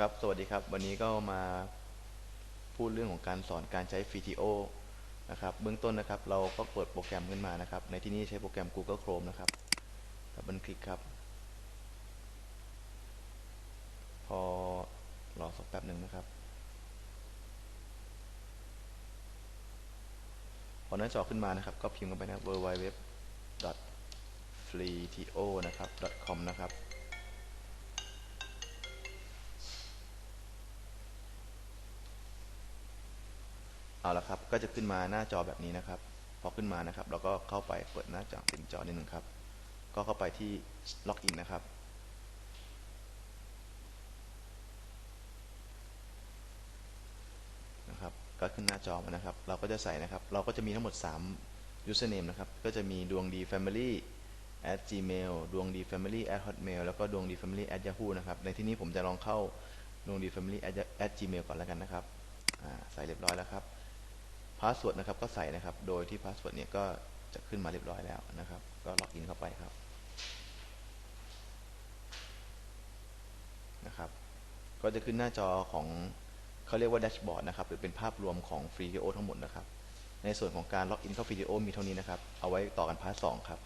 ครับ สวัสดีครับ วันนี้ก็มาพูดเรื่องของการสอนการใช้ VTO นะครับ เบื้องต้นนะครับ เราก็เปิดโปรแกรมขึ้นมานะครับ ในที่นี้ใช้โปรแกรม Google Chrome นะครับดับเบิลคลิกครับ พอรอสักแป๊บหนึ่งนะครับ พอหน้าจอขึ้นมานะครับ ก็พิมพ์เข้าไปนะ www f r e e t o นะครับ com นะครับ เอาละครับ ก็จะขึ้นมาหน้าจอแบบนี้นะครับ พอขึ้นมานะครับ เราก็เข้าไปเปิดหน้าจอเป็นจอนิดหนึ่งครับ ก็เข้าไปที่ล็อกอินนะครับ นะครับ ก็ขึ้นหน้าจอมานะครับ เราก็จะใส่นะครับ เราก็จะมีทั้งหมด 3 username นะครับ ก็จะมีดวงดี family at gmail ดวงดี family at hotmail แล้วก็ดวงดี family at yahoo นะครับ ในที่นี้ผมจะลองเข้าดวงดี family at gmail ก่อนแล้วกันนะครับ ใส่เรียบร้อยแล้วครับ พาสเวิร์ดนะครับก็ใส่นะครับ โดยที่พาสเวิร์ดเนี่ยก็จะขึ้นมาเรียบร้อยแล้วนะครับ ก็ล็อกอินเข้าไปครับนะครับ ก็จะขึ้นหน้าจอของเขาเรียกว่าแดชบอร์ดนะครับ หรือเป็นภาพรวมของฟรีโอทั้งหมดนะครับ ในส่วนของการล็อกอินเข้าฟรีโอมีเท่านี้นะครับ เอาไว้ต่อกันพาร์ทสองครับ